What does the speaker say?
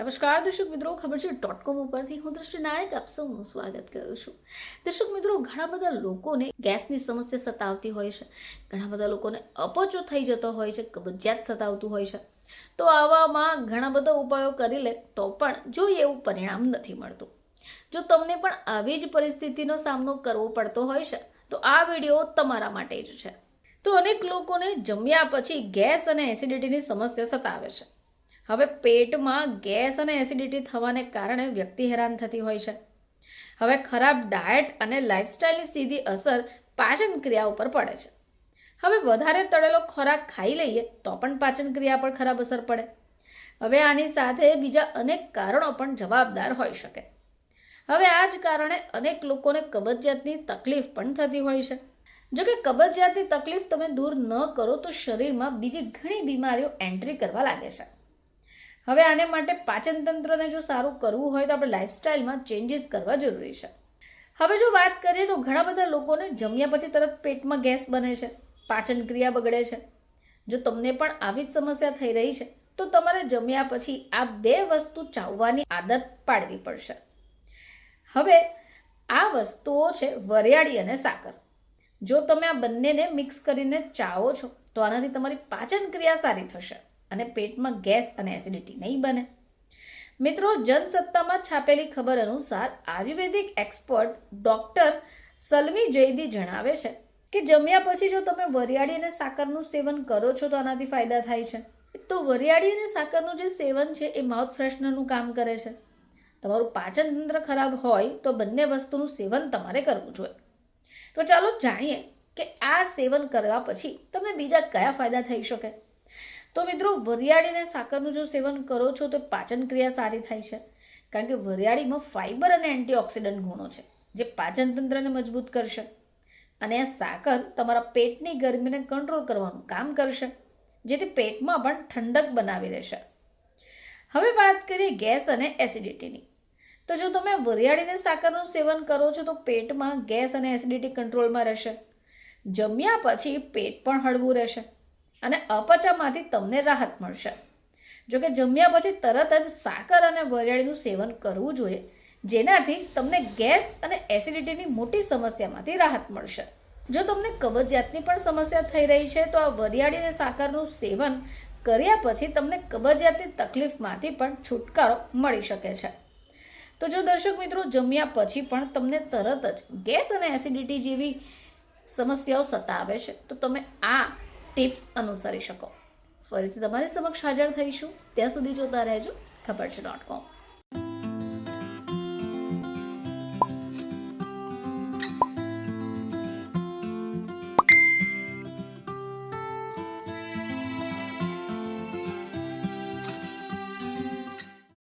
નમસ્કાર, દર્શક મિત્રો, ખબર છે ડોટ કોમ ઉપરથી હું દ્રષ્ટિ નાયક આપ સૌનું સ્વાગત કરું છું. દર્શક મિત્રો, ઘણા બધા લોકોને ગેસની સમસ્યા સતાવતી હોય છે. ઘણા બધા લોકોને અપચો થઈ જતો હોય છે, કબજિયાત સતાવતું હોય છે. તો આવામાં ઘણા બધા ઉપાયો કરી લે તો પણ જોઈએ એવું પરિણામ નથી મળતું. જો તમને પણ આવી જ પરિસ્થિતિનો સામનો કરવો પડતો હોય છે, તો આ વીડિયો તમારા માટે જ છે. તો અનેક લોકોને જમ્યા પછી ગેસ અને એસિડિટીની સમસ્યા સતાવે છે. હવે પેટમાં ગેસ અને એસિડિટી થવાને કારણે વ્યક્તિ હેરાન થતી હોય છે. હવે ખરાબ ડાયટ અને લાઇફસ્ટાઇલની સીધી અસર પાચન ક્રિયા ઉપર પડે છે. હવે વધારે તળેલો ખોરાક ખાઈ લઈએ તો પણ પાચન ક્રિયા પર ખરાબ અસર પડે. હવે આની સાથે બીજા અનેક કારણો પણ જવાબદાર હોઈ શકે. હવે આ જ કારણે અનેક લોકોને કબજિયાતની તકલીફ પણ થતી હોય છે. જો કે કબજિયાતની તકલીફ તમે દૂર ન કરો તો શરીરમાં બીજી ઘણી બીમારીઓ એન્ટ્રી કરવા લાગે છે. હવે આને માટે પાચન તંત્રને જો સારું કરવું હોય તો આપણે લાઇફસ્ટાઇલમાં ચેન્જીસ કરવા જરૂરી છે. હવે જો વાત કરીએ તો ઘણા બધા લોકોને જમ્યા પછી તરત પેટમાં ગેસ બને છે પાચન ક્રિયા બગડે છે. જો તમને પણ આવી જ સમસ્યા થઈ રહી છે, તો તમારે જમ્યા પછી આ બે વસ્તુ ચાવવાની આદત પાડવી પડશે. હવે આ વસ્તુઓ છે વરિયાળી અને સાકર. જો તમે આ બંનેને મિક્સ કરીને ચાવો છો, તો આનાથી તમારી પાચન ક્રિયા સારી થશે. અને પેટમાં ગેસ અને એસિડિટી નહીં બને. મિત્રો, જનસત્તામાં છાપેલી ખબર અનુસાર આયુર્વેદિક એક્સપર્ટ ડૉક્ટર સલમી જૈદી જણાવે છે કે જમ્યા પછી જો તમે વરિયાળી અને સાકરનું સેવન કરો છો તો આનાથી ફાયદા થાય છે. તો વરિયાળી અને સાકરનું જે સેવન છે એ માઉથ ફ્રેશનરનું કામ કરે છે. તમારું પાચન તંત્ર ખરાબ હોય તો બંને વસ્તુનું સેવન તમારે કરવું જોઈએ. તો ચાલો જાણીએ કે આ સેવન કરવા પછી તમને બીજા કયા ફાયદા થઈ શકે? તો મિત્રો વરિયાળી અને સાકરનું જો સેવન કરો છો તો પાચન ક્રિયા સારી થાય છે. કારણ કે વરિયાળીમાં ફાઇબર અને એન્ટીઓક્સિડન્ટ ગુણો છે, જે પાચન તંત્રને મજબૂત કરશે. અને આ સાકર તમારા પેટની ગરમીને કંટ્રોલ કરવાનું કામ કરશે, જેથી પેટમાં પણ ઠંડક બનાવી રહેશે હવે વાત કરીએ ગેસ અને એસિડિટીની તો જો તમે વરિયાળીને સાકરનું સેવન કરો છો તો પેટમાં ગેસ અને એસિડિટી કંટ્રોલમાં રહેશે. જમ્યા પછી પેટ પણ હળવું રહેશે. અને અપચામાંથી તમને રાહત મળશે. જો કે જમ્યા પછી તરત જ સાકર અને વરિયાળીનું સેવન કરવું જોઈએ, જેનાથી તમને ગેસ અને એસિડિટીની મોટી સમસ્યામાંથી રાહત મળશે. જો તમને કબજિયાતની પણ સમસ્યા થઈ રહી છે, તો આ વરિયાળી અને સાકરનું સેવન કર્યા પછી તમને કબજિયાતની તકલીફમાંથી પણ છુટકારો મળી શકે છે. તો જો દર્શક મિત્રો, જમ્યા પછી પણ તમને તરત જ ગેસ અને એસિડિટી જેવી સમસ્યાઓ સતાવે છે, તો તમે આ ટિપ્સ અનુસરી શકો. ફરીથી તમારી સમક્ષ હાજર થઈશું. ત્યાં સુધી જોતા રહેજો. ખબર છે ડોટ કોમ